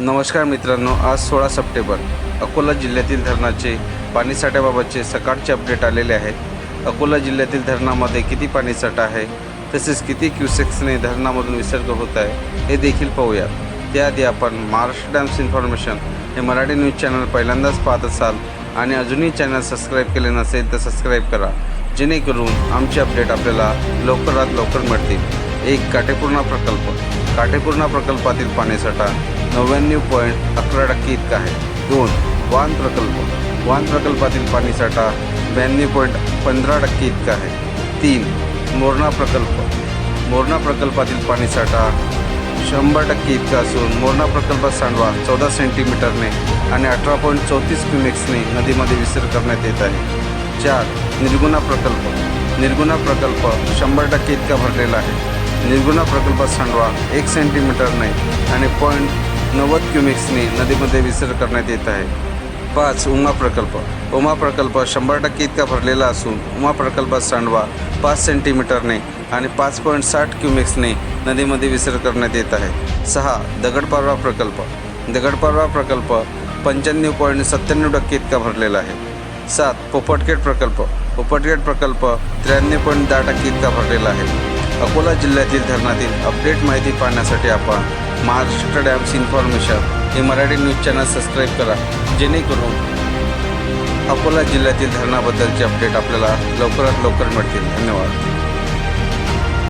नमस्कार मित्रांनो आज सोळा सप्टेंबर अकोला जिल्ह्यातील धरणाचे पाणीसाठ्याबाबतचे सकाळचे अपडेट आलेले आहेत अकोला जिल्ह्यातील धरणामध्ये किती पाणीसाठा आहे तसेच किती क्युसेक्सने धरणामधून विसर्ग होत आहे हे देखील पाहूया त्याआधी आपण महाराष्ट्र डॅम्स इन्फॉर्मेशन हे मराठी न्यूज चॅनल पहिल्यांदाच पाहत असाल आणि अजूनही चॅनल सबस्क्राईब केले नसेल तर सबस्क्राईब करा. जेणेकरून आमचे अपडेट आपल्याला लवकरात लवकर मिळतील. एक काटेपूर्णा प्रकल्प. काटेपूर्णा प्रकल्पातील पाणीसाठा नव्याण्णव पॉईंट अकरा टक्के इतका आहे. दोन वान प्रकल्प. वान प्रकल्पातील पाणीसाठा ब्याण्णव पॉईंट पंधरा टक्के इतका आहे. तीन मोरणा प्रकल्प. मोरणा प्रकल्पातील पाणीसाठा शंभर टक्के इतका असून मोरणा प्रकल्पात सांडवा चौदा सेंटीमीटरने आणि अठरा पॉईंट चौतीस क्युमेक्सने नदीमध्ये विसर्ग करण्यात येत आहे. चार निर्गुणा प्रकल्प. निर्गुणा प्रकल्प शंभर टक्के इतका भरलेला आहे. निर्गुणा प्रकल्पात सांडवा एक सेंटीमीटरने आणि पॉईंट नव्वद क्युमिक्सने नदीमध्ये विसर्ग करण्यात येत आहे. पाच उमा प्रकल्प. उमा प्रकल्प शंभर टक्के इतका भरलेला असून उमा प्रकल्पात सांडवा पाच सेंटीमीटरने आणि पाच पॉईंट साठ क्युमिक्सने नदीमध्ये विसर्ग करण्यात येत आहे. सहा दगडपारवा प्रकल्प. दगडपारवा प्रकल्प पंच्याण्णव पॉईंट सत्त्याण्णव टक्के इतका भरलेला आहे. सात पोपटगेट प्रकल्प. पोपटगेट प्रकल्प त्र्याण्णव पॉईंट दहा टक्के इतका भरलेला आहे. अकोला जिल्ह्यातील धरणातील अपडेट माहिती पाहण्यासाठी आपण महाराष्ट्र डॅम्स इन्फॉर्मेशन हे मराठी न्यूज चॅनल सबस्क्राईब करा जेणेकरून अकोला जिल्ह्यातील धरणाबद्दलचे अपडेट आपल्याला लवकरात लवकर मिळतील. धन्यवाद.